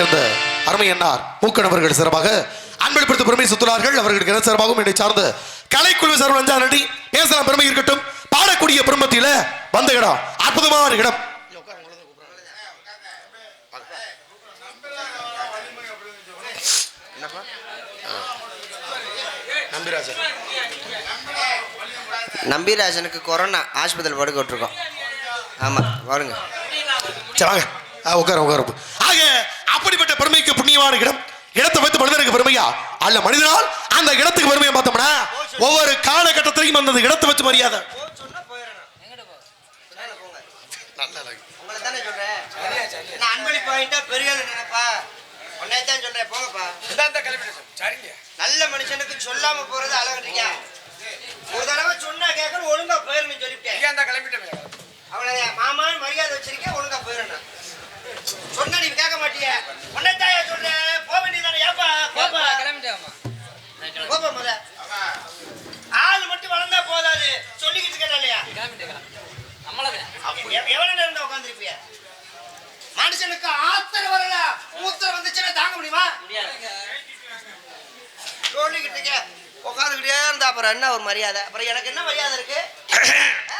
சேர்ந்த அருமை அண்ணார் மூக்கணவர்கள் சிறப்பாக அன்பளிப்படுத்த பெருமை சுத்துறார்கள் அவர்களுக்கு என்ன சிறப்பாகவும் என்னை சார்ந்த கலைக்குழு சார்பில் அஞ்சா நன்றி. பேசலாம் பெருமை இருக்கட்டும். பாடக்கூடிய பெருமத்தியில வந்த இடம் அற்புதமான இடம். நம்பிராஜன் நம்பிராஜனுக்கு கொரோனா ஆஸ்பத்திரியில் படுக்க விட்டுருக்கோம். ஆமாம் வருங்க. சரி வாங்க. உட்காரு உட்காரு. ஆக அப்படிப்பட்ட பெருமைக்கு புண்ணியமான இடம் இடத்தை வைத்து மனிதனுக்கு பெருமையா? அல்ல மனிதனால் அந்த இடத்துக்கு பெருமையை பார்த்தோம்னா ஒவ்வொரு காலகட்டத்திலையும் அந்த இடத்தை வச்சு மரியாதை. நல்ல மனுஷனுக்கு சொல்லாம போறது அழகன்றீங்க. ஒரு தடவை சொன்னா கேட்கணும் ஒழுங்கா போயிடணும் சொல்லிவிட்டேன். அவ்வளவுதான் மாமான்னு மரியாதை வச்சிருக்கேன் ஒழுங்கா போயிடணும் சொன்னா நீ கேட்க மாட்டிய. உன்னைத்தாயா சொல்றேன் போக வேண்டியதானே ஏப்பா போப்பா. போப்பா முத. ஆள் மட்டும் வளர்ந்தா போதாது. சொல்லிக்கிட்டு இருக்கேன் இல்லையா? எவ்வளவு நேரம் தான் உட்கார்ந்திருப்பிய? மனுஷனுக்கு ஆத்திரம் வரல. மூத்தர் வந்துச்சுன்னா தாங்க முடியுமா? சொல்லிக்கிட்டு இருக்க உட்காந்துக்கிட்டே இருந்தா அப்புறம் என்ன ஒரு மரியாதை? அப்புறம் எனக்கு என்ன மரியாதை இருக்கு ஆ?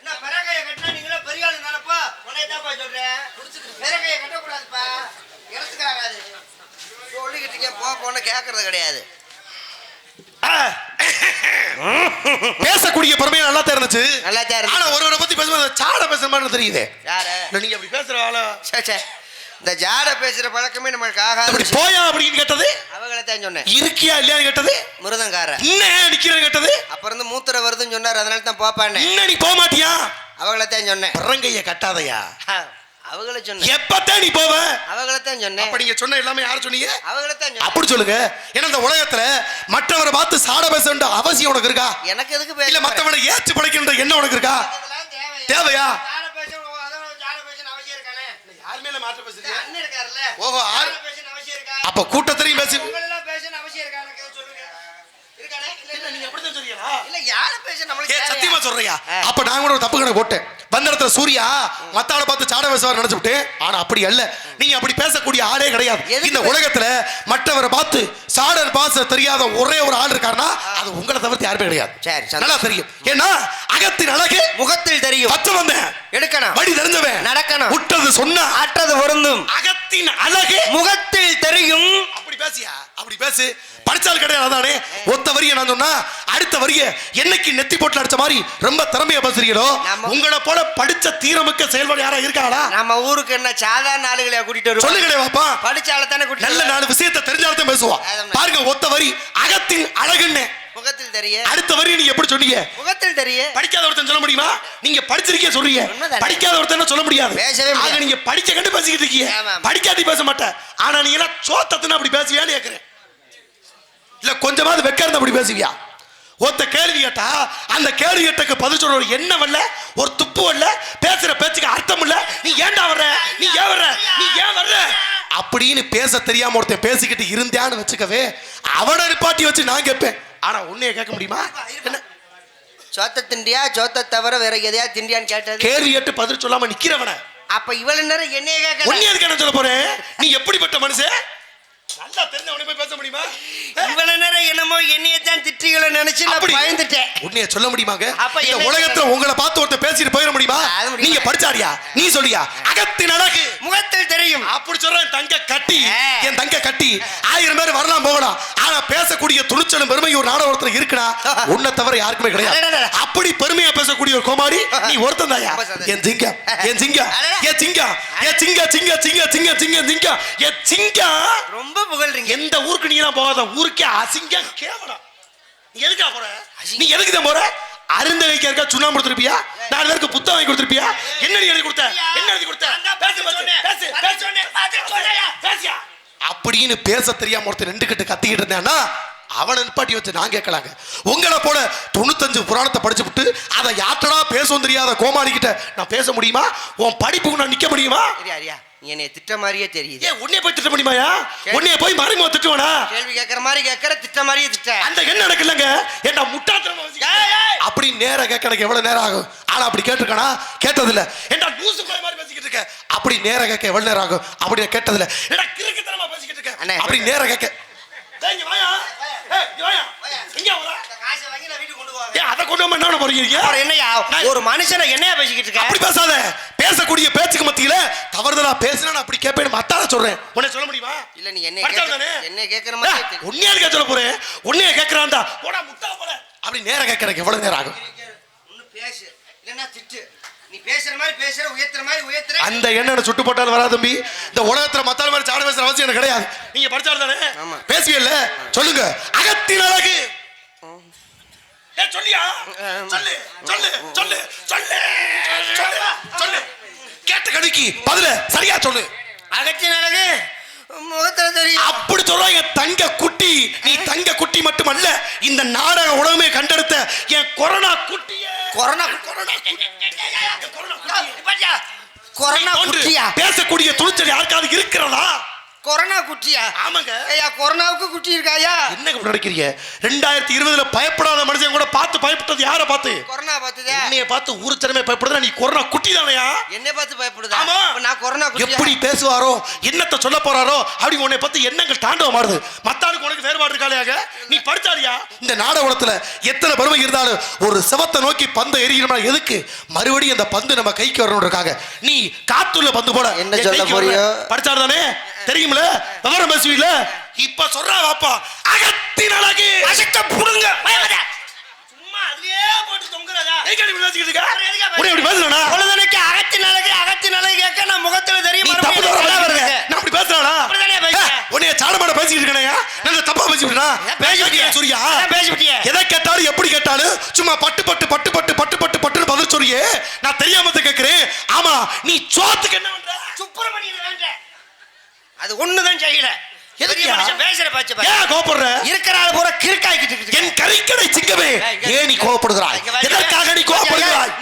என்ன பிறகைய கட்டினா நீங்களும் பெரிய ஆளு நினைப்பா உன்னை தான்ப்பா சொல்றேன் பிறகைய கட்டக்கூடாதுப்பா இடத்துக்கு ஆகாது போ போன்னு கேட்கறது கிடையாது. பேசக்கூடிய பெருமையா நல்லா தெரிஞ்சுச்சு. நல்லா தான். ஆனா ஒருவரை பத்தி பேசும்போது சாட பேசுற மாதிரி தெரியுது. யாரு? நீங்க அப்படி பேசுற ஆளா? சே, சே. இந்த ஜாட பேசுற பழக்கமே நம்மளுக்கு அப்படி ஆகாது போயா அப்படின்னு கேட்டது? அவங்கள தான் சொன்னேன். இருக்கியா இல்லையான்னு கேட்டது? முருதங்கார இன்னும் நிக்கிறேன்னு கேட்டது? அப்புறம் இருந்து மூத்திர வருதுன்னு சொன்னார் அதனால தான் போப்பானே இன்னும் நீ போக மாட்டியா அவங்கள தான் சொன்னேன். பிறங்கைய கட்டாதயா? அவங்கள சொன்னேன். எப்பத்தான் நீ போவ? அவங்கள தான் சொன்னேன். அப்ப நீங்க சொன்ன எல்லாமே யார் சொன்னீங்க? அவங்கள தான் அப்படி சொல்லுங்க. ஏன்னா இந்த உலகத்துல மற்றவரை பார்த்து சாட பேச வேண்டிய அவசியம் உனக்கு இருக்கா? எனக்கு எதுக்கு இல்ல மத்தவனை ஏச்சு படைக்கின்ற எண்ணம் உனக்கு இருக்கா? தேவையா? ஓஹோ, ஆறு-? அப்ப கூட்டத்திலையும் பேசி? சத்தியமா சொல்றியா. அப்ப நான் கூட ஒரு தப்பு கணக்கு போட்டேன். வந்த இடத்துல சூர்யா மத்த ஆளை பார்த்து சாட பேசுவார் நினைச்சு விட்டேன் ஆனா அப்படி அல்ல. நீங்க அப்படி பேசக்கூடிய ஆளே கிடையாது. இந்த உலகத்துல மற்றவரை பார்த்து சாடல் பாச தெரியாத ஒரே ஒரு ஆள் இருக்காருன்னா அது உங்களை தவிர்த்து யாருமே கிடையாது. சரி. நல்லா தெரியும். ஏன்னா அகத்தின் அழகு முகத்தில் தெரியும். பச்சை வந்தேன். எடுக்கணும். வழி தெரிஞ்சவன். நடக்கணும். விட்டது சொன்னா. அற்றது பொருந்தும். அகத்தின் அழகு முகத்தில் தெரியும். அப்படி பேசியா? அப்படி பேசு. படிச்சால் கிடையாது அதானே? ஒத்த வரிய நான் சொன்னா அடுத்த வரிய என்னைக்கு நெத்தி போட்டு அடிச்ச மாதிரி ரொம்ப திறமையா பேசுறீங்களோ உங்களை போல படிச்ச தீரமிக்க செயல்பாடு யாரா இருக்காளா நம்ம ஊருக்கு என்ன சாதாரண ஆளுகளையா கூட்டிட்டு வருவோம் சொல்லுங்களே வாப்பா. படிச்ச ஆளை தானே கூட்டிட்டு நல்ல. நாலு விஷயத்தை தெரிஞ்சால்தான் பேசுவா. அதான். பாருங்க ஒத்த வரி அகத்தின் அழகுன்னு. முகத்தில் தெரிய. அடுத்த வரி நீங்க எப்படி சொன்னீங்க? முகத்தில் தெரிய. படிக்காத ஒருத்தன் சொல்ல முடியுமா? நீங்க படிச்சிருக்கீங்க சொல்றீங்க? படிக்காத ஒருத்தன் சொல்ல முடியாது. பேசவே நீங்க படிச்ச கண்டு பேசிக்கிட்டு இருக்கீங்க. படிக்காட்டி பேச மாட்டேன். ஆனா நீங்க எல்லாம் சோத்தத்துன்னு அப்படி பேசுவியான்னு கேக்குறேன். இல்ல கொஞ்சமாவது வெக்க இருந்தா அப்படி பேசுவியா? ஒருத்த கேள்வி கேட்டா அந்த கேள்வி கேட்டக்கு பதில் சொல்ற ஒரு எண்ணம் வரல ஒரு துப்பு வரல பேசுற பேச்சுக்கு அர்த்தம் இல்ல. நீ ஏன்டா வர்ற? நீ ஏன் வர்ற? நீ ஏன் வர்ற? அப்படின்னு பேச தெரியாம ஒருத்தன் பேசிக்கிட்டு இருந்தான்னு வச்சுக்கவே அவனை நிப்பாட்டி வச்சு நான் கேட்பேன். ஆனா உன்னைய கேட்க முடியுமா? என்ன? சோத்த திண்டியா சோத்த தவிர வேற எதையா திண்டியான்னு கேட்டது? கேள்வி கேட்டு பதில் சொல்லாம நிக்கிறவன. அப்ப இவ்வளவு நேரம் என்னைய கேட்கல? உன்னை எதுக்கு என்ன சொல்ல போறேன்? நீ எப்படிப்பட்ட மனுஷன்? நல்லா தெரிஞ்சவனை போய் பேச முடியுமா? இவ்வளவு நேரம் என்னமோ என்னைய தான் திட்டிகளை நினைச்சு நான் பயந்துட்டேன். உன்னைய சொல்ல முடியுமாங்க? அப்ப இந்த உலகத்துல உங்களை பார்த்து ஒருத்தர் பேசிட்டு போயிட முடியுமா? நீங்க படிச்சாரியா? நீ சொல்லியா? அகத்தின் அழகு. முகத்தில் தெரியும். அப்படி சொல்ற என் தங்க கட்டி. என் தங்க கட்டி. ஆயிரம் பேர் வரலாம் போகலாம். ஆனா பேசக்கூடிய துணிச்சலும் பெருமை ஒரு நாட ஒருத்தர் இருக்குனா உன்னை தவிர யாருக்குமே கிடையாது. அப்படி பெருமையா பேசக்கூடிய ஒரு கோமாளி நீ ஒருத்தன் தாயா. என் சிங்கம் என் அடடட. என் சிங்கம் என் சிங்க சிங்க சிங்க சிங்க சிங்க சிங்கம். என் சிங்கம். ரொம்ப புகழ்றீங்க. எந்த ஊருக்கு நீ எல்லாம் போகாத ஊருக்கே அசிங்கம் கேவலம். நீ எதுக்கா போற? நீ எதுக்கு தான் போற? அருந்தகைக்கு இருக்கா சுண்ணாம்பு கொடுத்துருப்பியா? நாலு பேருக்கு புத்தகம் வாங்கி கொடுத்துருப்பியா? என்ன நீ எழுதி கொடுத்த? என்ன எழுதி கொடுத்த? பேசு பேசு பேசு பேசு. பேசியா? அப்படின்னு பேச தெரியாம ஒருத்தர் நின்றுக்கிட்டு கத்திக்கிட்டு இருந்தான்னா அவனை நிப்பாட்டி வச்சு நான் கேட்கலாங்க. உங்களை போல தொண்ணூத்தஞ்சு புராணத்தை படிச்சு விட்டு அதை யாற்றடா பேசவும் தெரியாத கோமாளி கிட்ட நான் பேச முடியுமா? உன் படிப்புக்கு நான் நிக்க முடியுமா? என்னைய திட்ட மாதிரியே தெரியுது. ஏ உன்னைய போய் திட்ட முடியுமாயா? உன்னைய போய் மறைமுக திட்டுவானா? கேள்வி கேட்கற மாதிரி கேட்கற திட்ட மாதிரியே திட்ட. அந்த என்ன நடக்கலங்க ஏண்டா முட்டாத்தனமா அப்படி நேரம் கேட்க எனக்கு எவ்வளவு நேரம் ஆகும்? ஆனா அப்படி கேட்டிருக்கானா? கேட்டதில்ல. ஏன்டா லூசு மாதிரி பேசிக்கிட்டு இருக்க அப்படி நேர கேட்க எவ்வளவு நேரம் ஆகும்? அப்படி நான் கேட்டதில்ல. ஏன்டா கிறுக்குத்தனமா பேசிக்கிட்டு இருக்க? அண்ணே. அப்படி நேர கேட்க. டேய், இங்க வாயா. ஒரு மனுஷனை என்னையா பேசிக்கிட்டு இருக்க? அப்படி பேசாத. பேசக்கூடிய பேச்சுக்கு மத்தியில தவறுதலா பேசினா நான் அப்படி கேட்பேன் மத்தால சொல்றேன். உன்னை சொல்ல முடியுமா? இல்ல நீ என்ன? என்ன கேக்குற மாதிரி. உன்னையா இருக்க சொல்ல போறேன் உன்னைய கேட்கறான்டா போடா முட்டா போட அப்படி நேரம் கேட்கறதுக்கு எவ்வளவு நேரம் ஆகும்? பேசு. இல்லன்னா திட்டு. நீ பேசுற மாதிரி பேசுற உயர்த்துற மாதிரி உயர்த்துற. அந்த எண்ணெய் சுட்டு போட்டாலும் வராது தம்பி. இந்த உலகத்துல மத்தால மாதிரி சாட பேசுற அவசியம் எனக்கு கிடையாது. நீங்க படிச்சாரு தானே. பேசுவீல்ல சொல்லுங்க. அகத்தின் அழகு. சொல்லியா? சொல்லு சொல்லு சொல்லு சொல்லு சொல்லு சொல்லு. கேட்ட கடிக்கு பதில சரியா சொல்லு. அகத்தின் அழகு? முகத்துல தெரியும். அப்படி சொல்றாங்க தங்க குட்டி. நீ தங்க குட்டி மட்டுமல்ல இந்த நாடக உலகமே கண்டெடுத்த என் கொரோனா குட்டியே. கொரோனா கொரோனா குட்டி. என் கொரோனா குட்டியே. பேசக்கூடிய துணிச்சல் யாருக்காவது இருக்கிறதா? கொரோனா குட்டியா? ஆமாங்க. ஐயா கொரோனாவுக்கு குட்டி இருக்காயா? என்ன நடக்கிறீங்க? ரெண்டாயிரத்தி இருபதுல பயப்படாத மனுஷன் கூட பார்த்து பயப்பட்டது யாரை பார்த்து? கொரோனா பார்த்துதே? என்னைய பார்த்து ஊரு திறமை பயப்படுதா நீ கொரோனா குட்டி தானையா? என்னை பார்த்து பயப்படுதா? ஆமா. நான் கொரோனா எப்படி பேசுவாரோ என்னத்த சொல்ல போறாரோ அப்படி உன்னை பத்தி எண்ணங்கள் தாண்டவம் மாறுது. மத்தாளுக்கு உனக்கு வேறுபாடு இருக்காளையாக நீ படிச்சாரியா இந்த நாடகத்துல எத்தனை பெருமை இருந்தாலும் ஒரு சிவத்தை நோக்கி பந்து எறிகிறோம்னா எதுக்கு மறுபடியும் அந்த பந்து நம்ம கைக்கு வரணும் இருக்காங்க. நீ காத்துள்ள பந்து போட. என்ன என் சொல்ல. போறியோ? படிச்சாரு தானே தெரியுமில விவரம் பேசுவீல இப்ப சொல்றா வாப்பா அகத்தின் அழகு அசத்த புடுங்க சும்மா அதுலயே போட்டு தொங்குறதா உன்னை இப்படி பேசுறேனா? பொழுதனைக்கு அகத்தின் அழகு அகத்தின் அழகு கேட்க நான் முகத்துல தெரியும். நான் அப்படி பேசுறானா? உன்னைய சாடமாட பேசிக்கிட்டு இருக்கேனேயா? நான் தப்பா பேசிக்கிட்டேனா? ஏன் பேசிக்கிட்டியே? சூர்யா. ஏன் பேசிக்கிட்டியே? எதை கேட்டாலும் எப்படி கேட்டாலும் சும்மா பட்டு பட்டு பட்டு பட்டு பட்டு பட்டு பட்டுன்னு பதில் சொல்றியே நான் தெரியாம கேட்கிறேன் ஆமா நீ சோத்துக்கு என்ன பண்ற சுப்பிரமணியன் வேண்டேன். அது ஒண்ணுதான் செய்யல. பேசுற பாச்சு. ஏன் கோபப்படுற? இருக்கிற ஆள் பூரா கிறுக்காய்க்கிட்டு இருக்கு. என் கறிக்கடை சிங்கமே. ஏன் நீ கோபப்படுகிறாய். எதற்காக நீ கோபப்படுகிறாய்?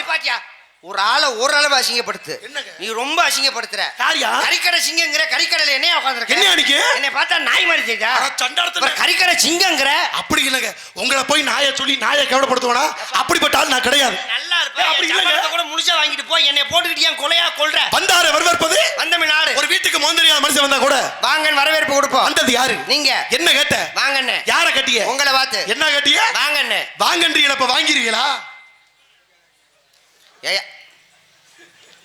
ஒரு ஆளை ஒரு அளவு அசிங்கப்படுத்து? நீ ரொம்ப அசிங்கப்படுத்துற? கறிக்கடை சிங்கங்கிற கறிக்கடையில என்னைய உட்காந்துருக்க என்ன அன்னைக்கு? என்னை பார்த்தா நாய் மாதிரி சண்டாளத்துல- அப்புறம் கறிக்கடை சிங்கங்கிற. அப்படி இல்லைங்க. உங்களை போய் நாயை சொல்லி நாயை கேவலப்படுத்துவானா? அப்படிப்பட்ட ஆள் நான் கிடையாது. நல்லா ஏய், இருப்ப அப்படி இல்லைங்க. கூட முழுசா வாங்கிட்டு போய் என்னை போட்டுக்கிட்டு ஏன் கொலையா கொல்ற? வந்தார வரவேற்பது? வந்தமிழ் நாடு ஒரு வீட்டுக்கு மோந்தரியாத மனுஷன் வந்தா கூட. வாங்கன்னு வரவேற்பு கொடுப்போம். வந்தது யாரு? நீங்க. என்ன கேட்ட? வாங்கண்ணே. யார கட்டிய? உங்களை பார்த்து. என்ன கட்டிய? வாங்கண்ணே. வாங்கன்றீங்க இப்ப வாங்கிருவீங்களா ஏய்யா,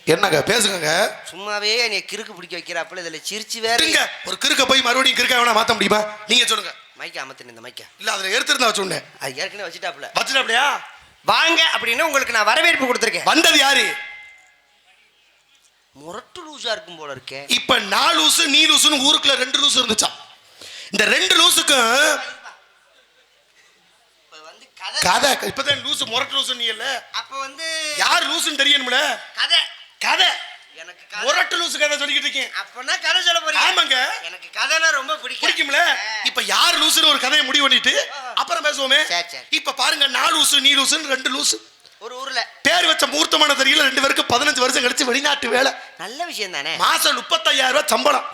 என்னங்க பேசுங்க சும்மாவே என்னை கிறுக்கு பிடிக்க வைக்கிறாப்புல இதுல சிரிச்சு வேற. ஒரு கிறுக்க போய் மறுபடியும் கிறுக்க வேணா மாத்த முடியுமா? நீங்க சொல்லுங்க. மைக்க அமத்துன இந்த மைக்க இல்ல அதுல எடுத்திருந்தா வச்சுட்டேன் அது ஏற்கனவே வச்சுட்டாப்புல. வச்சுட்டு அப்படியா வாங்க அப்படின்னு உங்களுக்கு நான் வரவேற்பு கொடுத்துருக்கேன். வந்தது யாரு? முரட்டு லூசா இருக்கும் போல இருக்கே. இப்ப நாலு லூசு நீ லூசுன்னு ஊருக்குள்ள ரெண்டு லூசு இருந்துச்சா இந்த ரெண்டு லூசுக்கும் கதை. இப்பதான் லூசு முரட்டு லூசு நீ இல்ல அப்ப வந்து யார் லூசுன்னு தெரியணும்ல கதை. கதை. எனக்கு முரட்டு லூசு கதை சொல்லிக்கிட்டு இருக்கேன். அப்பனா கதை சொல்ல போறீங்க. ஆமாங்க. எனக்கு கதைனா ரொம்ப பிடிக்கும். பிடிக்கும்ல? இப்ப யார் லூசுன்னு ஒரு கதையை முடிவு பண்ணிட்டு அப்புறம் பேசுவோமே. இப்ப பாருங்க நாலு லூசு நீ லூசுன்னு ரெண்டு லூசு. ஒரு ஊர்ல. பேர் வச்ச முகூர்த்தமான தெரியல ரெண்டு பேருக்கு பதினஞ்சு வருஷம் கழிச்சு வெளிநாட்டு வேலை. நல்ல விஷயம் தானே மாசம் முப்பத்தாயிரம் ரூபாய் சம்பளம்.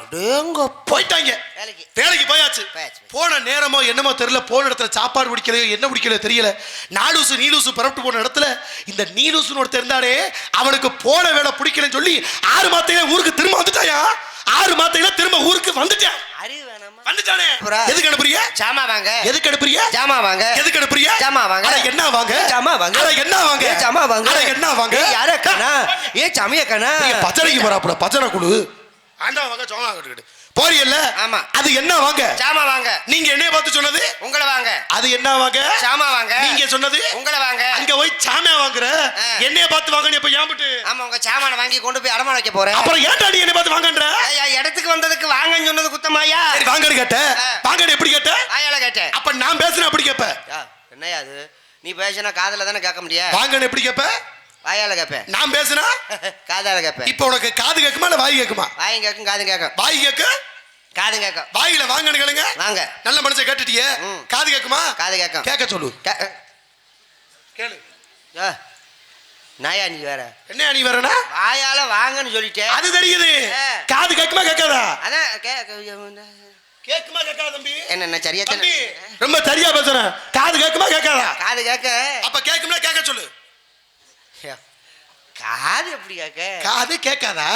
போயிட்டாங்க. வேலைக்கு. வேலைக்கு போயாச்சு. போன நேரமோ என்னமோ தெரியல போன இடத்துல சாப்பாடு பிடிக்கலையோ என்ன பிடிக்கலையோ தெரியல. நாலூசு நீலூசு பரப்பிட்டு போன இடத்துல இந்த நீலூசுன்னு ஒருத்தர் இருந்தானே அவனுக்கு போன வேலை பிடிக்கலன்னு சொல்லி ஆறு மாத்தையில ஊருக்கு திரும்ப வந்துட்டாயா? ஆறு மாத்தையில திரும்ப ஊருக்கு வந்துட்டான். அறிவு வந்துட்டானே? எதுக்கு அனுப்புறிய ஜாமா வாங்க. எதுக்கு அனுப்புறிய ஜாமா வாங்க. எதுக்கு அனுப்புறிய ஜாமா வாங்க. அட, என்ன வாங்க? ஜாமா வாங்க. அட, என்ன வாங்க? ஜாமா வாங்க. அட, என்ன வாங்க? ஏ யார கண்ணா ஏ சமய கண்ணா நீங்க பச்சனைக்கு போறாப்புல பச்சனை குழு ஆண்டா வாங்க சோமா கட்டுக்கிட்டு. போறியல்ல ஆமா. அது என்ன வாங்க? ஜாமா வாங்க. நீங்க என்னைய பார்த்து சொன்னது? உங்களை வாங்க. அது என்ன வாங்க? ஜாமா வாங்க. நீங்க சொன்னது? உங்களை வாங்க. அங்க போய் சாமியா வாங்குற. என்னைய பார்த்து வாங்க நீ இப்ப ஏம்பிட்டு ஆமா உங்க சாமான வாங்கி கொண்டு போய் அடமான வைக்க போறேன். அப்புறம் ஏன்டா நீ என்னைய பார்த்து வாங்கன்ற? ஐயா இடத்துக்கு வந்ததுக்கு வாங்கன்னு சொன்னது குத்தமாயா சரி வாங்கன்னு கேட்ட. வாங்கன்னு எப்படி கேட்ட? ஆயால கேட்டேன் அப்ப நான் பேசுறேன் அப்படி கேப்ப? யா, என்னய்யா அது? நீ பேசினா காதுல தானே கேட்க முடியும் வாங்கன்னு எப்படி கேப்ப? வாயால கேட்பேன் நான் பேசுனா? காதால கேட்பேன் இப்ப உனக்கு காது கேக்குமா இல்ல வாய் கேக்குமா? வாயும் கேட்கும் காதும் கேட்கும் வாய் கேக்கு? காதும் கேட்கும் வாயில வாங்கன்னு கேளுங்க. வாங்க. நல்ல மனுஷன் கேட்டுட்டியே. காது கேக்குமா? காது கேட்கும் கேட்க சொல்லு. கேளு. நாயா நீ வேற? என்ன நீ வரனா வாயால வாங்கன்னு சொல்லிட்டேன் அது தெரியுது. காது கேக்குமா கேட்காதா? அதான் கே- கே- கேக்குமா கேட்காத தம்பி? என்ன சரியா தம்பி ரொம்ப சரியா பேசுறேன் காது கேக்குமா கேட்காதா? காது கேட்க அப்ப கேக்கும்ல கேட்க சொல்லு. காது எப்படி கேட்க காது கேட்காதா.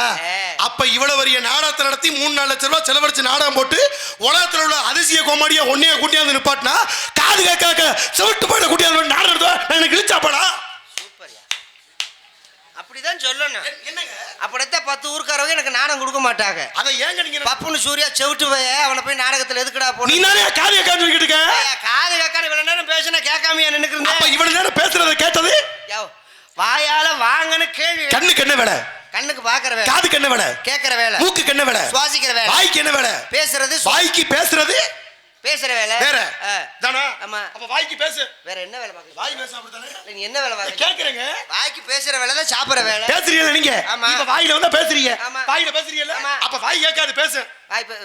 அப்ப இவ்வளவு பெரிய நாடகத்தை நடத்தி மூணு நாலு லட்சம் ரூபாய் செலவழிச்சு நாடகம் போட்டு உலகத்துல உள்ள அதிசய கோமாடியா ஒன்னைய கூட்டியாந்து நிப்பாட்டினா காது கேட்காக்க செவிட்டு போயிட கூட்டியாந்து நாடகம் நடத்துவா? நான் எனக்கு இழிச்சாப்பாடா சூப்பர்யா. அப்படிதான் சொல்லணும். என்னங்க? அப்படித்தான் பத்து ஊருக்காரவங்க எனக்கு நாடகம் கொடுக்க மாட்டாங்க. அதை ஏங்க நீங்க பப்புனு சூர்யா செவிட்டு போய் அவனை போய் நாடகத்துல எதுக்குடா நீ போன தானே காது கேட்கான்னு சொல்லிட்டு இருக்க? காது கேட்கான இவ்வளவு நேரம் பேசினா கேட்காமையா இருந்தேன் இவ்வளவு நேரம் பேசுறத கேட்டது வாயால வாங்கன்னு கேள்வி கண்ணுக்கு என்ன வேலை? கண்ணுக்கு பாக்குற வேலை. காதுக்கு என்ன வேலை? கேட்கிற வேலை. மூக்குக்கு என்ன வேலை? சுவாசிக்கிற வேலை. வாய்க்கு என்ன வேலை? பேசுறது வாய்க்கு பேசுறது? பேசுற வேலை. வேற. தானா ஆமா. அப்ப வாய்க்கு பேசு. வேற என்ன வேலை பாக்குற வாய் பேச அப்படித்தானே இல்ல, நீ என்ன வேலை பாக்குற கேக்குறேங்க. வாய்க்கு பேசுற வேலை தான் சாப்பிடுற வேலை. பேசுறீங்க நீங்க? ஆமா. இப்ப வாயில வந்தா பேசுறீங்க. ஆமா. வாயில பேசுறீங்கல்ல. அப்ப வாய் கேட்காது பேசு. வாய் பே-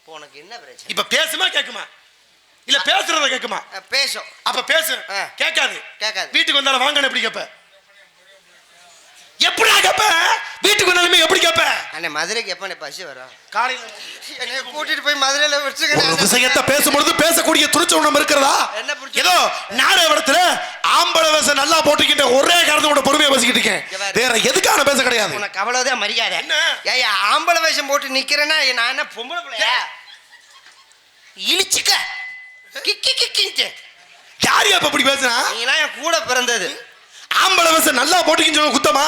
இப்போ உனக்கு என்ன பிரச்சனை? இப்ப பேசுமா கேக்குமா? இல்ல பேசுறத கேக்குமா? பேசும். அப்ப பேசு. கேட்காது. கேட்காது. வீட்டுக்கு வந்தாலும் வாங்கன்னு எப்படி கேப்ப? எப்படிடா கேப்ப? வீட்டுக்கு வந்தாலுமே எப்படி கேப்ப? அண்ணே மதுரைக்கு எப்ப நீ பசி வரும். காலையில என்னைய கூட்டிட்டு போய் மதுரையில ஒரு வச்சுக்கணும் விஷயத்தை பேசும்பொழுது பேசக்கூடிய துணிச்ச உணம் இருக்கிறதா? என்ன ஏதோ நாடக இடத்துல ஆம்பளை வேஷம் நல்லா போட்டுக்கிட்ட ஒரே காரணத்தோட பொறுமையா பேசிக்கிட்டு இருக்கேன். வேற எதுக்கான பேச கிடையாது. உனக்கு அவ்வளவுதான் மரியாதை. என்ன? ஏய்யா ஆம்பளை வேஷம் போட்டு நிக்கிறேன்னா நான் என்ன பொம்பளை பிள்ளையா? இழிச்சுக்க. கிக்கி கிக்கின்ட்டு யார் அப்ப இப்படி பேசுனா? நீங்களாம் என் கூட பிறந்தது. ஆம்பளை வேஷம் நல்லா போட்டுக்கின்னு சொல்ல குத்தமா?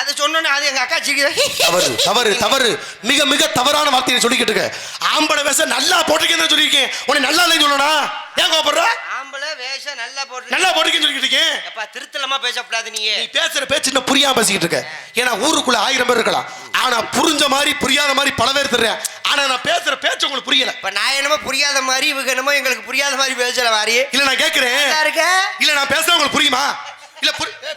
அது சொன்னோன்னே அது எங்க அக்கா சிரிக்குது. தவறு தவறு தவறு. மிக மிக தவறான வார்த்தையை சொல்லிக்கிட்டு இருக்க. ஆம்பளை வேஷம் நல்லா போட்டுக்கன்னு சொல்லியிருக்கேன். உன்னை நல்லா இல்லைன்னு சொல்லணும் ஏன் கோபப்படுற வேஷம் நல்லா போட்டு நல்லா போட்டுக்கன்னு சொல்லிக்கிட்டு இருக்கேன் எப்பா திருத்தலமா பேசக்கூடாது நீ நீ பேசுற பேச்சு இன்னும் புரியாம பேசிக்கிட்டு இருக்க. ஏன்னா ஊருக்குள்ள ஆயிரம் பேர் இருக்கலாம். ஆனா புரிஞ்ச மாதிரி புரியாத மாதிரி பல பேர் தெரியும் ஆனா நான் பேசுற பேச்சு உங்களுக்கு புரியல. இப்ப நான் என்னமோ புரியாத மாதிரி இவங்க என்னமோ எங்களுக்கு புரியாத மாதிரி பேசுற மாதிரி இல்ல நான் கேக்குறேன். இருக்க? இல்ல நான் பேசுறேன் உங்களுக்கு புரியுமா? இல்ல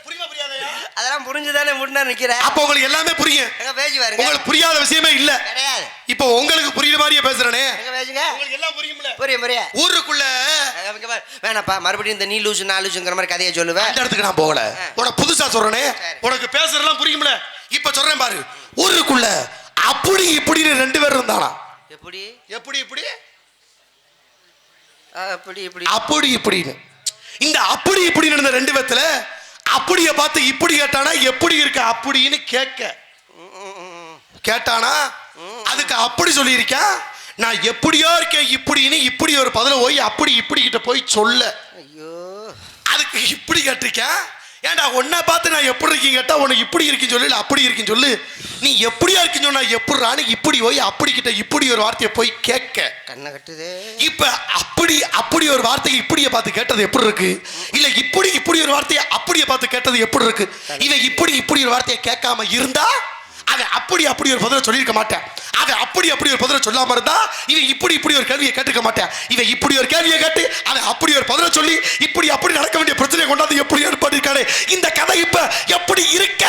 புரியுமா புரியாதயா? அதெல்லாம் புரிஞ்சுதானே முன்னா நிக்கிற. அப்ப உங்களுக்கு எல்லாமே புரியும். பேசி பாருங்க. உங்களுக்கு புரியாத விஷயமே இல்ல. கிடையாது. இப்போ உங்களுக்கு புரியுற மாதிரியே பேசுறேனே. எங்க பேசுங்க உங்களுக்கு எல்லாம் புரியும்ல? புரியும் புரியும். ஊருக்குள்ள. வேணாப்பா மறுபடியும் இந்த நீ லூசு நான் லூசுங்கிற மாதிரி கதையை சொல்லுவேன் அந்த இடத்துக்கு நான் போகல. உனக்கு புதுசா சொல்றேனே. உனக்கு பேசுறதெல்லாம் புரியும்ல? இப்ப சொல்றேன் பாரு. ஊருக்குள்ள அப்படி இப்படின்னு ரெண்டு பேர் இருந்தானா? எப்படி? எப்படி இப்படி? ஆ, அப்படி இப்படி. அப்படி இப்படின்னு. இந்த அப்படி இப்படின்னு இருந்த ரெண்டு பேத்துல அப்படிய பார்த்து இப்படி கேட்டானா எப்படி இருக்க அப்படின்னு கேட்க. கேட்டானா? அதுக்கு அப்படி சொல்லியிருக்கேன். நான் எப்படியோ இருக்கேன் இப்படின்னு இப்படி ஒரு பதில போய் அப்படி இப்படி கிட்ட போய் சொல்ல. ஐயோ. அதுக்கு இப்படி கேட்டிருக்கேன்? ஏன்டா உன்னை பார்த்து நான் எப்படி இருக்கீங்க கேட்டா உனக்கு இப்படி இருக்குன்னு சொல்லு அப்படி இருக்குன்னு சொல்லு. நீ எப்படியா இருக்குன்னு சொன்னா எப்படிறான்னு இப்படி போய் அப்படி கிட்ட இப்படி ஒரு வார்த்தையை போய் கேட்க. கண்ணை கட்டுது. இப்ப அப்படி அப்படி ஒரு வார்த்தையை இப்படியே பார்த்து கேட்டது எப்படி இருக்கு? இல்ல இப்படி இப்படி ஒரு வார்த்தையை அப்படியே பார்த்து கேட்டது எப்படி இருக்கு? இவன் இப்படி இப்படி ஒரு வார்த்தையை கேட்காம இருந்தா? அதை அப்படி அப்படி ஒரு பதில சொல்லியிருக்க மாட்டேன். அதை அப்படி அப்படி ஒரு பதில சொல்லாம இருந்தா இவன் இப்படி இப்படி ஒரு கேள்வியை கேட்டுக்க மாட்டேன். இவன் இப்படி ஒரு கேள்வியை கேட்டு அவன் அப்படி ஒரு பதில சொல்லி இப்படி அப்படி நடக்க வேண்டிய பிரச்சனையை கொண்டாந்து எப்படி ஏற்பட்டிருக்காரு இந்த கதை இப்ப எப்படி இருக்க?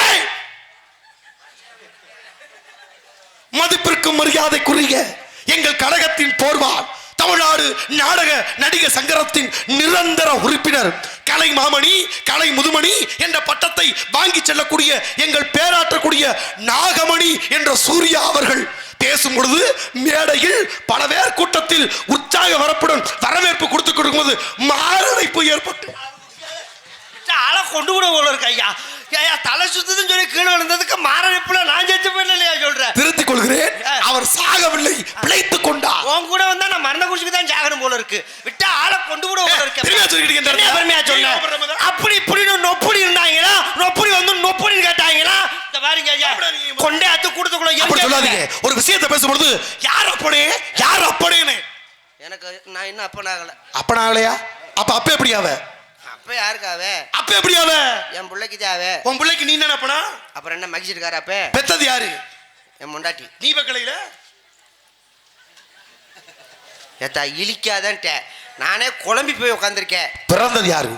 மதிப்பிற்கும் மரியாதைக்குரிய எங்கள் கழகத்தின் போர்வால் தமிழ்நாடு நாடக நடிக சங்கரத்தின் நிரந்தர உறுப்பினர். கலை மாமணி கலை முதுமணி என்ற பட்டத்தை வாங்கி செல்லக்கூடிய எங்கள் பேராற்றக்கூடிய நாகமணி என்ற சூர்யா அவர்கள் பேசும் பொழுது மேடையில் பல பேர் கூட்டத்தில் உற்சாக வரப்புடன் வரவேற்பு கொடுத்து கொடுக்கும்போது மாரடைப்பு ஏற்பட்டு. ஆளை கொண்டு கூட போல இருக்கு ஐயா. ஐயா தலை சுத்துதுன்னு சொல்லி கீழே விழுந்ததுக்கு மாரடைப்புல நான் செத்து போயிடலையா சொல்றேன். திருத்திக் அப்படி இப்படின்னு நொப்படி இருந்தாங்களா? நொப்படி வந்து நொப்படின்னு கேட்டாங்களா? இந்த பாருங்க ஐயா. கொண்டே அத்து கொடுத்துக்குள்ள அப்படி சொல்லாதீங்க. ஒரு விஷயத்தை பேசும்பொழுது யார் அப்பனே? யார் அப்பனேன்னு? எனக்கு நான் இன்னும் அப்பனாகல. அப்பனாகலையா? அப்ப அப்ப எப்படி அவ அப்ப யாருக்காவே அப்ப எப்படி அவ என் பிள்ளைக்கு தாவே உன் பிள்ளைக்கு நீ என்ன அப்பனா? அப்புறம் என்ன மகிழ்ச்சிருக்காரு அப்ப? பெத்தது யாரு? என் முண்டாட்டி. நீ பக்கலையில ஏத்தா இழிக்காதன்ட்ட நானே குழம்பி போய் உட்காந்துருக்கேன் பிறந்தது யாரு?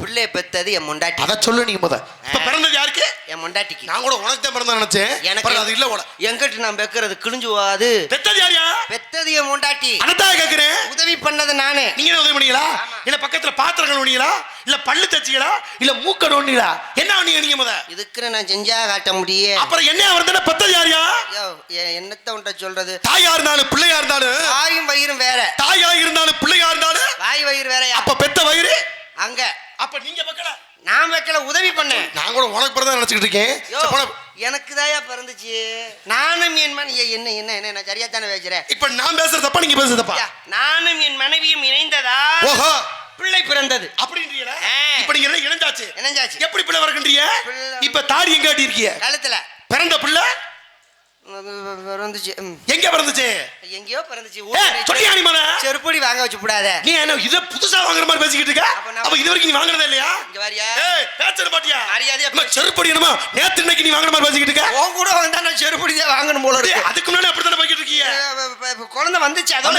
பிள்ளைய பெத்தது என் முண்டாட்டி அத சொல்லு நீ முத. இப்ப பிறந்தது யாருக்கு? என் முண்டாட்டிக்கு. நான் கூட உனக்கு தான் பிறந்த நினைச்சேன். எனக்கு அது இல்ல உன எங்கிட்ட நான் பெக்கிறது கிழிஞ்சு போகாது பெத்தது யாரியா? பெத்தது என் முண்டாட்டி. அதான் கேக்குறேன். உதவி பண்ணது நானு. நீங்க உதவி பண்ணீங்களா. இல்ல பக்கத்துல பாத்திரங்கள் நோண்டிங்களா இல்ல பல்லு தச்சிங்களா? இல்ல மூக்க நோண்டிங்களா என்ன பண்ணீங்க நீங்க முத? இதுக்குன்னு நான் செஞ்சா காட்ட முடியும் அப்புறம் என்ன வருதுன்னா பெத்தது யாரியா? என்னத்த உன்ட்ட சொல்றது? தாயா இருந்தாலும் பிள்ளையா இருந்தாலும். வாயும் வயிறும் வேற. தாயா இருந்தாலும் பிள்ளையா இருந்தாலும். வாய் வயிறு வேறயா? அப்ப பெத்த வயிறு? அங்க. அப்ப நீங்க பக்கல நான் வைக்கல உதவி பண்ணேன். நான் கூட உனக்கு பிறந்தா நினைச்சுக்கிட்டு இருக்கேன். எனக்கு தாயா பிறந்துச்சு. நானும் என் மனைவி என்ன என்ன என்ன சரியா தானே பேசுறேன் இப்ப நான் பேசுறது தப்பா நீங்க பேசுறது தப்பா நானும் என் மனைவியும் இணைந்ததா? ஓஹோ. பிள்ளை பிறந்தது. அப்படின்றீங்களா. இப்ப நீங்க இணைஞ்சாச்சு. இணைஞ்சாச்சு. எப்படி பிள்ளை வரக்கின்றீங்க இப்ப தாடி எங்க கட்டியிருக்கீங்க? கழுத்துல. பிறந்த பிள்ளை? பிறந்துச்சு. எங்க பிறந்துச்சு? எங்கேயோ பிறந்துச்சு சொல்லியா நீ மத? செருப்படி வாங்க வச்சு விடாத நீ என்ன இத புதுசா வாங்குற மாதிரி பேசிக்கிட்டு இருக்க? அப்ப இது வரைக்கும் நீ வாங்குனதே இல்லையா? இங்க வாரியா? ஏய் பேச்சற பாட்டியா? மரியாதையா அம்மா, செருப்படி என்னமா நேத்து இன்னைக்கு நீ வாங்குற மாதிரி பேசிக்கிட்டு இருக்க? உன் கூட வந்தா நான் செருப்படி தான் வாங்கணும் போல இருக்கு. அதுக்கு முன்னாடி அப்படித்தானே போய்கிட்டு இருக்கீங்க இப்ப- இப்ப- இப்ப குழந்தை வந்துச்சு அதோட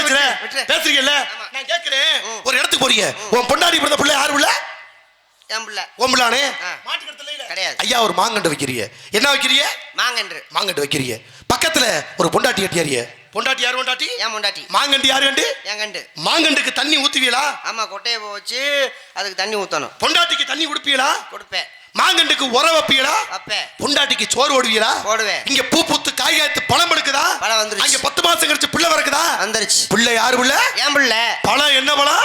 பேசுறீங்கல்ல. நான் கேக்குறேன். ஒரு இடத்துக்கு போறீங்க. உன் பொண்டாடி பிறந்த பிள்ளை யாரு பிள்ளை? என் பிள்ளை. உன் பிள்ளானே? கிடையாது. ஐயா ஒரு மாங்கண்டு வைக்கிறீங்க. என்ன வைக்கிறீங்க? மாங்கன்று. மாங்கண்டு வைக்கிறீங்க. பக்கத்துல ஒரு பொண்டாட்டி கட்டியாரிய. பொண்டாட்டி யார் பொண்டாட்டி? ஏன் முண்டாட்டி மாங்கண்டு யாரு கண்டு? என் கண்டு. மாங்கண்டுக்கு தண்ணி ஊத்துவீங்களா ஆமா கொட்டையை வச்சு அதுக்கு தண்ணி ஊத்தணும். பொண்டாட்டிக்கு தண்ணி குடுப்பீங்களா கொடுப்பேன். மாங்கண்டுக்கு உர வைப்பீங்களா வைப்பேன். பொண்டாட்டிக்கு சோறு ஓடுவீங்களா போடுவேன். இங்க பூ பூத்து காய் காய்த்து பழம் எடுக்குதா? பழம் வந்துருச்சு. அங்க பத்து மாசம் கழிச்சு பிள்ளை வரக்குதா வந்துருச்சு. பிள்ளை யாரு பிள்ளை? ஏன் பிள்ளை. பழம் என்ன பழம்?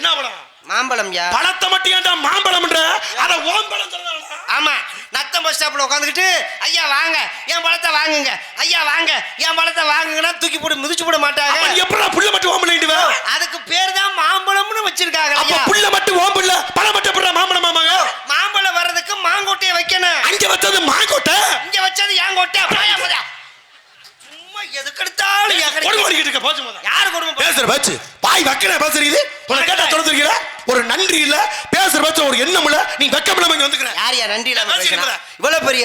என்ன பழம்? மாம்பழம் பழத்தை மட்டும் ஏன்டா மாம்பழம்ன்ற? அத ஓம்பழம் சொல்றாடா ஆமா நத்தம் பஸ் ஸ்டாப்ல உட்காந்துக்கிட்டு ஐயா வாங்க என் பழத்தை வாங்குங்க. ஐயா வாங்க என் பழத்தை வாங்குங்கன்னா தூக்கி போட்டு மிதிச்சு போட மாட்டாங்க. எப்படா புள்ள மட்டும் ஓம்பழிடுவ அதுக்கு பேர் தான் மாம்பழம்னு வச்சிருக்காங்க ஐயா. புள்ள மட்டும் ஓம்புள்ள பழம்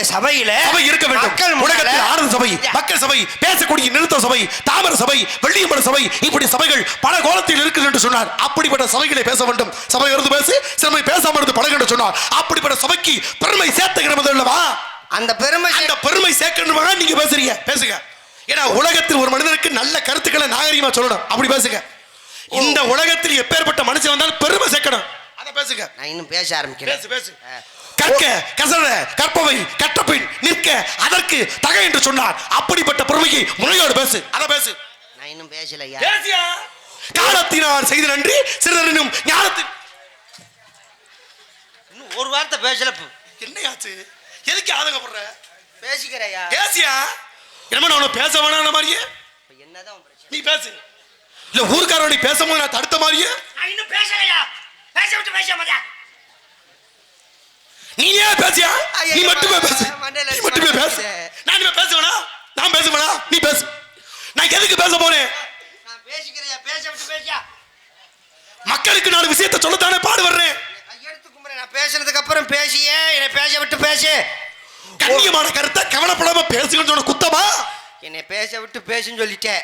பெரிய சபையில சபை இருக்க வேண்டும். உலகத்தில் ஆனந்த சபை. மக்கள் சபை பேசக்கூடிய நிறுத்த சபை தாமர சபை வெள்ளியம்பல சபை இப்படி சபைகள் பல கோலத்தில் இருக்குது என்று சொன்னார். அப்படிப்பட்ட சபைகளை பேச வேண்டும். சபை இருந்து பேசு சிறுமை பேசாம இருந்து பழகு என்று சொன்னார். அப்படிப்பட்ட சபைக்கு பெருமை சேர்த்துக்கிற முதல்லவா அந்த பெருமை அந்த பெருமை சேர்க்கணுமா நீங்க பேசுறீங்க. பேசுங்க. ஏன்னா உலகத்தில் ஒரு மனிதனுக்கு நல்ல கருத்துக்களை நாகரிகமா சொல்லணும். அப்படி பேசுங்க. இந்த உலகத்தில் எப்பேற்பட்ட மனுஷன் வந்தாலும் பெருமை சேர்க்கணும். அதை பேசுங்க. நான் இன்னும் பேச ஆரம்பிக்கிறேன் பேசு பேசு. கற்க கசட கற்பவை கற்றபின் நிற்க அதற்கு தக என்று சொன்னார். அப்படிப்பட்ட பெருமையை முனையோடு பேசு. அத பேசு. நான் இன்னும் பேசலையா பேசியா? காலத்தினால் செய்த நன்றி சிறிதனும் ஞானத்தின் இன்னும் ஒரு வார்த்தை பேசல என்னையாச்சு? எதுக்கு ஆதங்கப்படுற? பேசிக்கிறையா பேசியா? நான் உன்னை பேச வேணாம் மாதிரியே? என்னதான் நீ பேசு. இல்ல ஊர்க்காரன் நீ பேசும்போது நான் தடுத்த மாதிரியே? நான் இன்னும் பேசலையா பேச விட்டு பேச மாட்டா நீ ஏன் பேசியா நீ மட்டுமே பேசு. நீ மட்டுமே பேசு. நான் இனிமே பேசுவேனா? நான் பேசுவேனா? நீ பேசு. நான் எதுக்கு பேச போறேன்? நான் பேசிக்கிறையா பேச விட்டு பேசியா? மக்களுக்கு நாலு விஷயத்தை சொல்லத்தானே பாடு வர்றேன் கையெடுத்து கும்பிட்றேன் நான் பேசுனதுக்கு அப்புறம் பேசியே. என்னை பேச விட்டு பேசு. கண்ணியமான கருத்தை கவலைப்படாம பேசுங்கன்னு சொன்ன குத்தமா? என்னை பேச விட்டு பேசுன்னு சொல்லிட்டேன்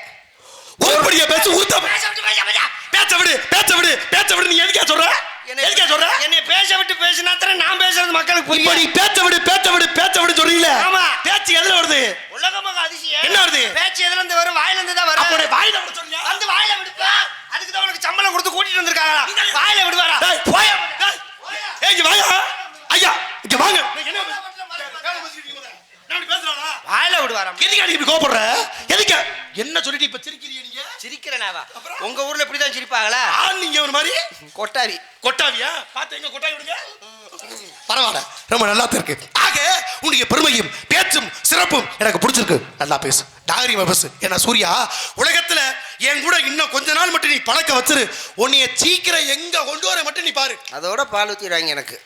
உருப்படியா பேசு ஊத்த பேச விட்டு பேச விடு விடு பேச்ச விடு. நீ எதுக்கா சொல்ற? எதுக்கா சொல்ற என்னை பேச விட்டு பேசினா தானே நான் பேசுறது மக்களுக்கு புரியும். நீ பேச்ச விடு பேச்ச விடு பேச்ச விடு சொல்றீங்களே? ஆமா. பேச்சு எதுல வருது? உலகமாக அதிசயம். என்ன வருது? பேச்சு எதுல இருந்து வரும்? வாயில இருந்து தான் வரும். நீ வாயில விட சொல்றியா? வந்து வாயில விடுப்பா. அதுக்கு தான் உனக்கு சம்பளம் கொடுத்து கூட்டிட்டு வந்திருக்காங்களா? வாயில விடுவாரா? டேய், போயா. டேய், ஏய், வாயா. ஐயா இங்க வாங்க. என்ன வேலை பேசிட்டு இருக்கீங்க? நான் இப்படி பேசுறானா? வாயில விடுவாரா எதுக்கா நீ இப்படி கோபப்படுற எதுக்கு? என்ன சொல்லிட்டு இப்ப சிரிக்கிறீங்க நீங்க? சிரிக்கிறனாவா? உங்க ஊர்ல இப்படிதான் சிரிப்பாங்களா? ஆள் நீங்க ஒரு மாதிரி? கொட்டாவி. கொட்டாவியா? பார்த்து எங்க கொட்டாவி விடுங்க. பரவாயில்ல. ரொம்ப நல்லா இருக்கு. ஆக உன்னுடைய பெருமையும் பேச்சும் சிறப்பும் எனக்கு பிடிச்சிருக்கு. நல்லா பேசு. நாகரிகமா பேசு ஏன்னா சூர்யா உலகத்துல என் கூட இன்னும் கொஞ்ச நாள் மட்டும் நீ பழக்க வச்சிரு. உன்னைய சீக்கிரம் எங்க கொண்டு வர மட்டும் நீ பாரு. அதோட பால் ஊத்திடுவாங்க எனக்கு.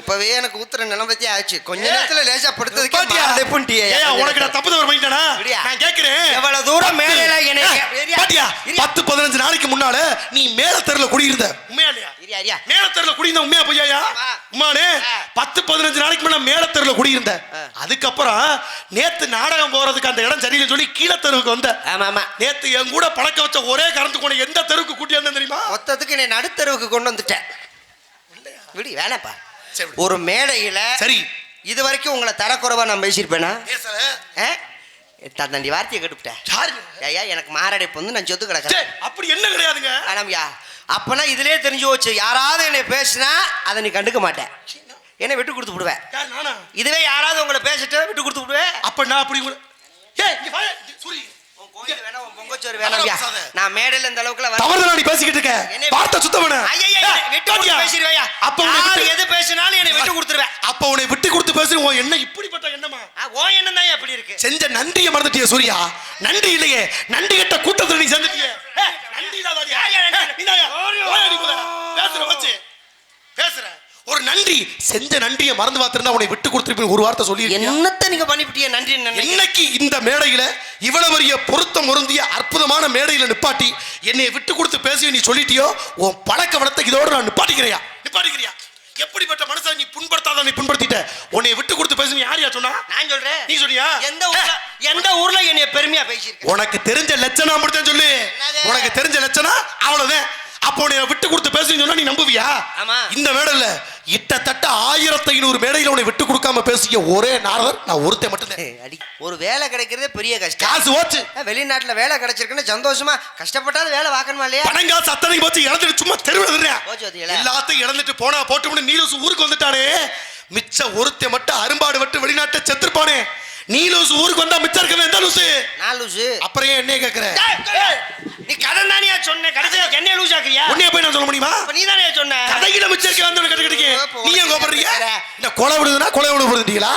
இப்பவே எனக்கு ஊத்துற நிலைமத்தி ஆச்சு கொஞ்ச நேரத்துல லேசா படுத்ததுக்கே உனக்கு நான் தப்பு தவறு பண்ணிட்டேனா? நான் கேட்கிறேன் எவ்வளவு தூரம்? பாத்தியா ஏரியா? பத்து பதினஞ்சு நாளைக்கு முன்னால நீ மேல தெருல குடியிருந்த உண்மையா இல்லையா. மேல தெருல குடியிருந்த உண்மையா பொய்யாயா ஆமா. உமானே. பத்து பதினஞ்சு நாளைக்கு முன்ன மேல தெருல குடியிருந்த. அதுக்கப்புறம் நேத்து நாடகம் போறதுக்கு அந்த இடம் சரியில்லை சொல்லி கீழ தெருவுக்கு வந்த நேத்து என் கூட பழக்க வச்ச ஒரே கறந்து கொண்டு எந்த தெருவுக்கு கூட்டி வந்தேன் தெரியுமா மொத்தத்துக்கு என்னை நடுத்தருவுக்கு கொண்டு வந்துட்டேன் விடி வேணாப்பா. ஒரு மேடையில சரி. இது வரைக்கும் உங்களை தரக்குறைவா நான் பேசியிருப்பேனா? தந்தண்டி வார்த்தையை கட்டுப்பிட்டேன். யாருங்க ஐயா எனக்கு மாரடைப்பு வந்து நான் சொத்து கிடக்கிறேன். அப்படி என்ன கிடையாதுங்க? ஆனாம்யா அப்பனா இதுலயே தெரிஞ்சு போச்சு. யாராவது என்னை பேசினா அதை நீ கண்டுக்க மாட்டேன். என்னை விட்டு கொடுத்து விடுவேன். இதுவே யாராவது உங்களை பேசிட்டு விட்டு கொடுத்து விடுவேன் அப்ப நான் அப்படி. நான் மேடையில இந்த நீ பேசிக்கிட்டு இருக்க. என்னை- வார்த்தை சுத்தம் பண்ண. ஐயையே, என்னை விட்டு பேசிடுவேயா? அப்ப எது கொடுத்துருவேன் அப்ப உன்னை விட்டு கொடுத்து பேசுற உன் என்ன இப்படிப்பட்ட எண்ணமா? உன் எண்ணம் தான் அப்படி இருக்கு? செஞ்ச நன்றியை மறந்துட்டிய சூர்யா. நன்றி இல்லையே. நன்றி கட்ட கூட்டத்துல நீ செஞ்சுட்டிய நன்றி. பேசுற வச்சு பேசுற ஒரு நன்றி செஞ்ச நன்றியை மறந்து பார்த்திருந்தா உன்னை விட்டு கொடுத்துருப்பேன் ஒரு வார்த்தை சொல்லி என்னத்த நீங்க பண்ணிவிட்டிய நன்றி இன்னைக்கு இந்த மேடையில இவ்வளவு பெரிய பொருத்தம் பொருந்திய அற்புதமான மேடையில நிப்பாட்டி என்னை விட்டு கொடுத்து பேசி நீ சொல்லிட்டியோ உன் பழக்க வளத்தை இதோட நான் நிப்பாட்டிக்கிறியா? நிப்பாட்டிக்கிறியா? எப்படிப்பட்ட மனுஷன் நீ புண்படுத்தாத நீ புண்படுத்திட்ட? உன்னை விட்டு கொடுத்து பேச நீ யாரையா சொன்னா? நான் சொல்றேன். நீ சொன்னியா எந்த ஊர்ல எந்த ஊர்ல என்னைய பெருமையா பேசியிருக்க? உனக்கு தெரிஞ்ச லட்சணம் அப்படித்தான் சொல்லு? உனக்கு தெரிஞ்ச லட்சணம் அவ்வளவுதான். அப்போ உன்னை விட்டு கொடுத்து பேசுன்னு சொன்னா நீ நம்புவியா? ஆமா. இந்த மேடையில கிட்டத்தட்ட ஆயிரத்தி ஐநூறு மேடையில உன்னை விட்டு கொடுக்காம பேசிய ஒரே நாரதர் நான் ஒருத்தன் மட்டும்தான். அடி ஒரு வேலை கிடைக்கிறதே பெரிய கஷ்டம். காசு ஓச்சு வெளிநாட்டுல வேலை கிடைச்சிருக்குன்னு சந்தோஷமா கஷ்டப்பட்டாலும் வேலை பார்க்கணுமா இல்லையா? பணம் காசு அத்தனை போச்சு இழந்துட்டு சும்மா தெருவில்? எல்லாத்தையும் இழந்துட்டு போனா போட்டு நீலூசு ஊருக்கு வந்துட்டானே. மிச்ச ஒருத்தன் மட்டும் அரும்பாடு விட்டு வெளிநாட்டை செத்துருப்பானே. நீலூசு ஊருக்கு வந்தா மிச்சம் இருக்கவே எந்த லூசு? நான் லூசு. அப்புறம் ஏன் என்னைய கேக்குற? நீ கதை தானியா சொன்ன கடைசியா என்ன லூஸ் ஆக்குறியா? உன்னைய போய் நான் சொல்ல முடியுமா? நீ தானே சொன்ன? கதையில மிச்சம் இருக்க வந்து கட்டு கிடைக்க போ, நீ ஏன் கோபப்படுறீங்க. இந்த கொலை விடுதுன்னா கொலை விட போடுறீங்களா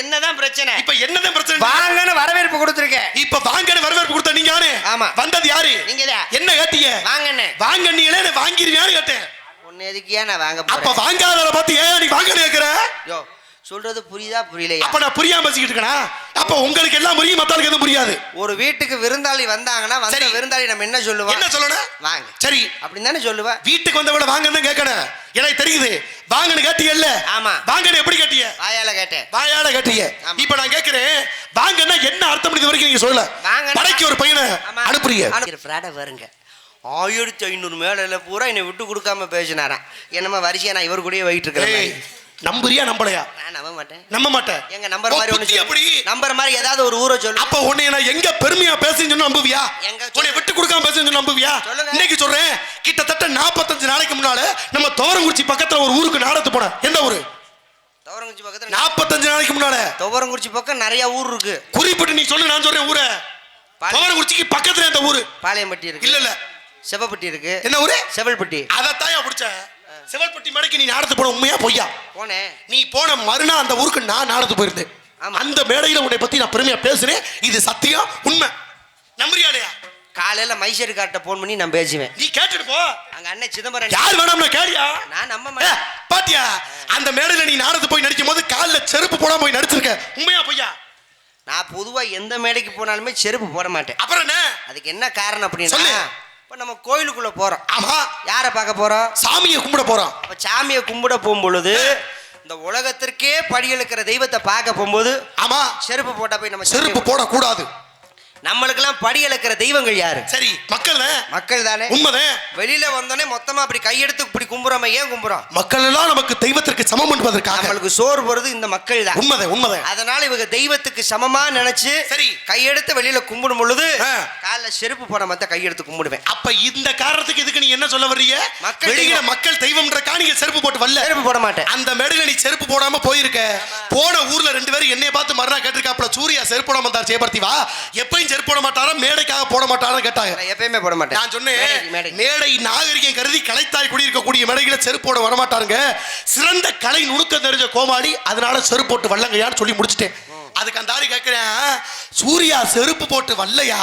என்னதான் பிரச்சனை? இப்ப என்னதான் பிரச்சனை? வாங்கன்னு வரவேற்பு கொடுத்துருக்கேன். இப்ப வாங்கன்னு வரவேற்பு கொடுத்த நீங்க யாரு? ஆமா. வந்தது யாரு? நீங்கதான். என்ன கேட்டீங்க? வாங்கன்னு. வாங்க நீங்களே வாங்கிருவியான்னு கேட்டேன். உன்னை எதுக்கு ஏன் நான் வாங்க அப்ப வாங்காதவரை பார்த்து ஏன் நீ வாங்கன்னு கேக்குற? யோ சொல்றது புரியுதா புரியலையா? அப்ப நான் புரியாம பேசிக்கிட்டு இருக்கேனா? அப்ப உங்களுக்கு எல்லாம் புரியும் மத்தவங்களுக்கு எதுவும் புரியாது. ஒரு வீட்டுக்கு விருந்தாளி வந்தாங்கன்னா வந்த சரி. விருந்தாளி நம்ம என்ன சொல்லுவோம் என்ன சொல்லணும்? வாங்க. சரி. அப்படின்னு தானே சொல்லுவேன் வீட்டுக்கு வந்தவள வாங்கன்னு தான் கேட்கணும். எனக்கு தெரியுது. வாங்கன்னு கேட்டீங்கல்ல ஆமா. வாங்கன்னு எப்படி கேட்டீங்க வாயால கேட்டேன். வாயால கேட்டீங்க ஆமா. இப்ப நான் கேக்குறேன் வாங்கன்னா என்ன அர்த்தம் இது வரைக்கும் நீங்க சொல்லல. வாங்கன்னா- படைக்கு ஒரு பையனை. அனுப்புறீங்க. அனு- ஃப்ராட வருங்க. ஆயிரத்தி ஐநூறு மேல பூரா என்னை விட்டு கொடுக்காம பேசினாராம். என்னமா வரிசையா நான் இவர் கூடயே போயிட்டு ஏய், இருக்கிறேன் நம்புறியா நம்பலையா? நான் நம்ப மாட்டேன். நம்ப மாட்டேன். எங்க நம்பர் மாதிரி ஒண்ணு. அப்படி நம்பர் மாதிரி ஏதாவது ஒரு ஊரை சொல்லு. அப்ப உன்னை நான் எங்க பெருமையா பேசுன்னு சொன்னா நம்புவியா? எங்க. உன்னை விட்டு கொடுக்காம பேசுன்னு சொன்னா நம்புவியா. இன்னைக்கு சொல்றேன் கிட்டத்தட்ட 45 நாளைக்கு முன்னால நம்ம துவரங்குறிச்சி பக்கத்துல ஒரு ஊருக்கு நாடத்து போனேன். எந்த ஊரு? துவரங்குறிச்சி பக்கத்துல 45 நாளைக்கு முன்னால. துவரங்குறிச்சி பக்கம் நிறைய ஊர் இருக்கு. குறிப்பிட்டு நீ சொல்லு நான் சொல்றேன் ஊரை. துவரங்குறிச்சிக்கு பக்கத்துல அந்த ஊரு? பாளையம்பட்டி இருக்கு. இல்ல இல்ல. செவப்பட்டி இருக்கு. என்ன ஊரு? செவல்பட்டி. அதத்தாயா பிடிச்ச? சிவல்பட்டி மேடைக்கு நீ நாடத்து போன உண்மையா பொய்யா? போனேன் நீ போன மறுநாள் அந்த ஊருக்கு நான் நாடத்து போயிருந்தேன். அந்த மேடையில உன்னை பத்தி நான் பெருமையா பேசுறேன். இது சத்தியம் உண்மை. நம்புறியா இல்லையா காலையில மைசூர் கார்ட்ட போன் பண்ணி நான் பேசுவேன். நீ கேட்டுட்டு போ. அங்க அண்ணன் சிதம்பரம் யார் வேணாம்னா கேடியா நான் நம்ப மாட்டேன். பாத்தியா? அந்த மேடையில நீ நாடத்து போய் நடிக்கும் போது கால்ல செருப்பு போடாம போய் நடிச்சிருக்க. உண்மையா பொய்யா? நான் பொதுவா எந்த மேடைக்கு போனாலுமே செருப்பு போட மாட்டேன். அப்புறம் என்ன? அதுக்கு என்ன காரணம் அப்படின்னா. இப்ப நம்ம கோயிலுக்குள்ள போறோம். ஆமா. யாரை பார்க்க போறோம்? சாமியை கும்பிட போறோம். அப்ப சாமியை கும்பிட போகும்பொழுது இந்த உலகத்திற்கே படி இழுக்கிற தெய்வத்தை பார்க்க போகும்போது ஆமா. செருப்பு போட்டா போய் நம்ம செருப்பு போடக்கூடாது. நம்மளுக்கெல்லாம் படி இழுக்கிற தெய்வங்கள் யாரு? சரி மக்கள் மக்கள் தானே? உண்மைதான் வெளியில வந்தோடனே மொத்தமா அப்படி கையெடுத்து இப்படி கும்புறோம் ஏன் கும்புறோம்? மக்கள் எல்லாம் நமக்கு தெய்வத்திற்கு சமம் என்பதற்காக. நம்மளுக்கு சோறு போறது இந்த மக்கள் தான். உண்மைதான் உண்மைதான் அதனால இவங்க தெய்வத்துக்கு சமமா நினைச்சு சரி. கையெடுத்து வெளியில கும்பிடும் பொழுது ஆ. காலைல செருப்பு போட மத்த கையெடுத்து கும்பிடுவேன். அப்ப இந்த காரணத்துக்கு இதுக்கு நீ என்ன சொல்ல வர்றீங்க? மக்கள் வெளியில. மக்கள் தெய்வம்ன்றக்கா நீங்க செருப்பு போட்டு வரல. செருப்பு போட மாட்டேன். அந்த மேடையில நீ செருப்பு போடாம போயிருக்க. போன ஊர்ல ரெண்டு பேரும் என்னைய பார்த்து மறுநாள் கேட்டிருக்காப்ல சூர்யா செருப்பு போடாம சேபர்த்தி வா. எப்பயும் செருப்பு போட மாட்டாரா மேடைக்காக போட மாட்டாரான்னு கேட்டாங்க. நான் எப்பயுமே போட மாட்டேன். நான் சொன்னேன். மேடை நாகரிகம் கருதி கலைத்தாய் குடியிருக்கக்கூடிய மேடைகளை செருப்பு போட வரமாட்டாருங்க. சிறந்த கலை நுணுக்கம் தெரிஞ்ச கோமாளி அதனால செருப்பு போட்டு வல்லங்கயான்னு சொல்லி முடிச்சிட்டேன். அதுக்கு அந்த ஆளு கேட்கிறேன் சூர்யா செருப்பு போட்டு வல்லையா?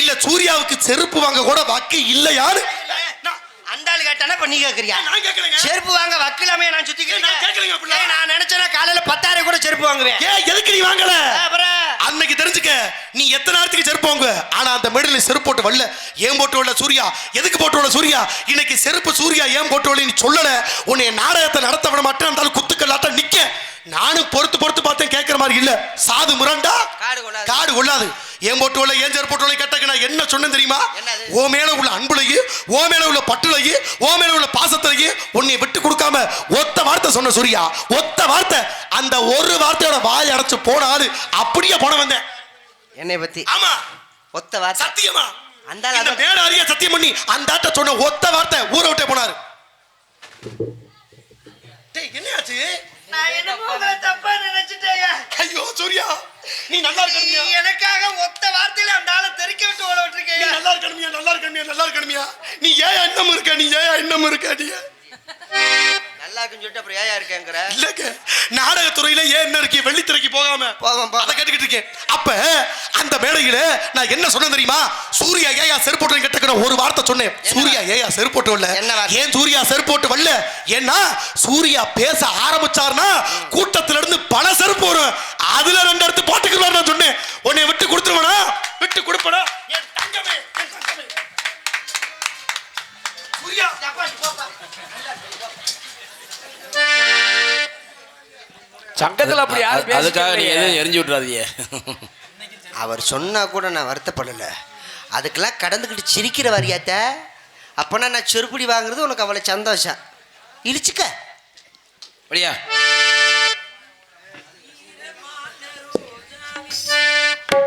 இல்ல சூர்யாவுக்கு செருப்பு வாங்க கூட வக்கு இல்லையான்னு? அந்த ஆளு கேட்டானா இப்ப நீ கேக்குறியா? நான் செருப்பு வாங்க வக்கலாமே நான் சுத்திக்கிறேன். நான். ஏய், நான் நினைச்சேன்னா காலையில பத்தாயிரம் கூட செருப்பு வாங்குவேன். எதுக்கு நீ வாங்கல? அப்புறம்? அன்னைக்கு தெரிஞ்சுக்க நீ எத்தனை நேரத்துக்கு செருப்பு வாங்க ஆனா அந்த மெடல செருப்பு போட்டு வரல. ஏன் போட்டு வரல சூர்யா? எதுக்கு போட்டு வரல சூர்யா? இன்னைக்கு செருப்பு சூர்யா ஏன் போட்டு வரல நீ சொல்லல. உன்னை நாடகத்தை நடத்த விட மாட்டேன் அந்த குத்துக்கல்லாட்டம் நிக்க. நானும் பொறுத்து பொறுத்து பார்த்தேன் கேட்கிற மாதிரி இல்ல. சாது முரண்டா? காடு கொள்ளாது. ஏன் போட்டு வரல ஏன் செருப்பு போட்டு கேட்டக்கு நான் என்ன சொன்னேன் தெரியுமா? ஓ மேல உள்ள அன்புலையும் ஓ மேல உள்ள பட்டுலையும் ஓ மேல உள்ள பாசத்திலையும் உன்னை விட்டு கொடுக்காம ஒத்த வார்த்தை சொன்ன சூர்யா. ஒத்த வார்த்தை. அந்த ஒரு வார்த்தையோட வாய் அடைச்சு போன ஆளு அப்படியே போன வந்தேன். என்னை பத்தி? ஆமா. ஒத்த வார்த்தை. சத்தியமா? அந்த அதான். மேல அறிய சத்தியம் பண்ணி அந்த ஆட்ட சொன்ன ஒத்த வார்த்தை ஊரை விட்டே போனாரு. டேய் என்னையாச்சு நான் என்னமோ உங்களை தப்பா நினைச்சிட்டேயா? ஐயோ சூர்யா நீ நல்லா இருக்கணுமியா. எனக்காக ஒத்த வார்த்தையில அந்த ஆளை தெறிக்க விட்டு ஓட விட்டுருக்கேன் நல்லா இருக்கணுமியா நல்லா இருக்கணுமியா நல்லா இருக்கணுமியா. நீ ஏன் எண்ணம் இருக்க? நீ ஏன் எண்ணம் இருக்க நீ நல்லா இருக்குன்னு சொல்லிட்டு அப்புறம் ஏயா இருக்கேங்கிற? இல்லங்க. நாடகத்துறையில ஏன் என்ன இருக்கு? வெள்ளித்திரைக்கு போகாம? போவோம். அதை கேட்டுக்கிட்டு இருக்கேன். அப்ப அந்த மேடையில நான் என்ன சொன்னேன் தெரியுமா? சூர்யா ஏயா செருப்போட்டு கேட்டக்கிற ஒரு வார்த்தை சொன்னேன். சூர்யா ஏயா செருப்போட்டு வரல? ஏன் சூர்யா செருப்போட்டு வரல? ஏன்னா சூர்யா பேச ஆரம்பிச்சார்னா கூட்டத்துல இருந்து பல செருப்பு வரும். அதுல ரெண்டு இடத்து போட்டுக்கிறார் நான் சொன்னேன். உன்னை விட்டு கொடுத்துருவனா? விட்டு கொடுப்பனா? என் தங்கமே என் தங்கமே. சூர்யா சங்கத்தில் அப்படி யாரும் அதுக்காக நீ எதுவும் எரிஞ்சு விட்றாதீங்க அவர் சொன்னால் கூட நான் வருத்தப்படலை. அதுக்கெல்லாம் கடந்துக்கிட்டு சிரிக்கிற வரியாத்த. அப்போனா நான் செருப்படி வாங்குறது உனக்கு அவ்வளோ சந்தோஷம். இழிச்சுக்க. அப்படியா? Thank you.